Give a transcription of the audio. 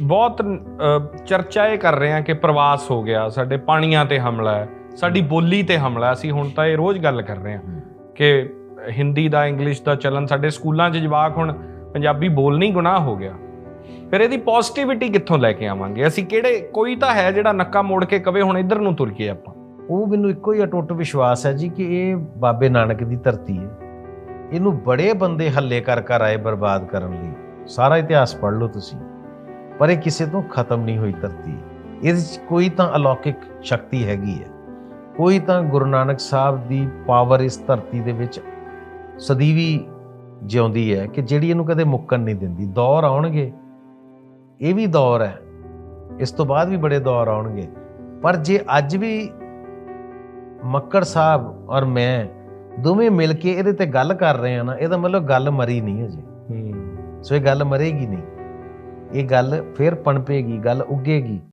ਬਹੁਤ ਚਰਚਾ ਇਹ ਕਰ ਰਹੇ ਆ ਕਿ ਪ੍ਰਵਾਸ ਹੋ ਗਿਆ ਸਾਡੇ ਪਾਣੀਆਂ ਤੇ ਹਮਲਾ ਹੈ ਸਾਡੀ ਬੋਲੀ ਤੇ ਹਮਲਾ ਹੈ। ਅਸੀਂ ਹੁਣ ਤਾਂ ਇਹ ਰੋਜ਼ ਗੱਲ ਕਰ ਰਹੇ ਆ ਕਿ ਹਿੰਦੀ ਦਾ ਇੰਗਲਿਸ਼ ਦਾ ਚੱਲਣ ਸਾਡੇ ਸਕੂਲਾਂ 'ਚ ਜਵਾਕ ਹੁਣ ਪੰਜਾਬੀ ਬੋਲਣੀ ਗੁਨਾਹ ਹੋ ਗਿਆ। ਫਿਰ ਇਹਦੀ ਪੋਜ਼ਿਟਿਵਿਟੀ ਕਿੱਥੋਂ ਲੈ ਕੇ ਆਵਾਂਗੇ? ਅਸੀਂ ਕਿਹੜੇ ਕੋਈ ਤਾਂ ਹੈ ਜਿਹੜਾ ਨੱਕਾ ਮੋੜ ਕੇ ਕਵੇ ਹੁਣ ਇੱਧਰ ਨੂੰ ਤੁਰ ਕੇ ਆਪਾਂ। ਉਹ ਮੈਨੂੰ ਇੱਕੋ ਹੀ ਅਟੁੱਟ ਵਿਸ਼ਵਾਸ ਹੈ ਜੀ ਕਿ ਇਹ ਬਾਬੇ ਨਾਨਕ ਦੀ ਧਰਤੀ ਹੈ। ਇਹਨੂੰ ਬੜੇ ਬੰਦੇ ਹੱਲੇ ਕਰ ਕਰ ਆਏ ਬਰਬਾਦ ਕਰਨ ਲਈ। ਸਾਰਾ ਇਤਿਹਾਸ ਪੜ੍ਹ ਲਓ ਤੁਸੀਂ। ਪਰ ਇਹ ਕਿਸੇ ਤੋਂ ਖਤਮ ਨਹੀਂ ਹੋਈ ਧਰਤੀ। ਇਹਦੇ 'ਚ ਕੋਈ ਤਾਂ ਅਲੌਕਿਕ ਸ਼ਕਤੀ ਹੈਗੀ ਹੈ। ਕੋਈ ਤਾਂ ਗੁਰੂ ਨਾਨਕ ਸਾਹਿਬ ਦੀ ਪਾਵਰ ਇਸ ਧਰਤੀ ਦੇ ਵਿੱਚ ਸਦੀਵੀ ਜਿਉਂਦੀ ਹੈ ਕਿ ਜਿਹੜੀ ਇਹਨੂੰ ਕਦੇ ਮੁੱਕਣ ਨਹੀਂ ਦਿੰਦੀ। ਦੌਰ ਆਉਣਗੇ। ਇਹ ਵੀ ਦੌਰ ਹੈ। ਇਸ ਤੋਂ ਬਾਅਦ ਵੀ ਬੜੇ ਦੌਰ ਆਉਣਗੇ। ਪਰ ਜੇ ਅੱਜ ਵੀ ਮੱਕੜ ਸਾਹਿਬ ਔਰ ਮੈਂ ਦੋਵੇਂ ਮਿਲ ਕੇ ਇਹਦੇ ਤੇ ਗੱਲ ਕਰ ਰਹੇ ਆ ਨਾ ਇਹਦਾ ਮਤਲਬ ਗੱਲ ਮਰੀ ਨਹੀਂ ਅਜੇ ਸੋ ਇਹ ਗੱਲ ਮਰੇਗੀ ਨਹੀਂ। ਇਹ ਗੱਲ ਫਿਰ ਪਣਪੇਗੀ ਗੱਲ ਉੱਗੇਗੀ।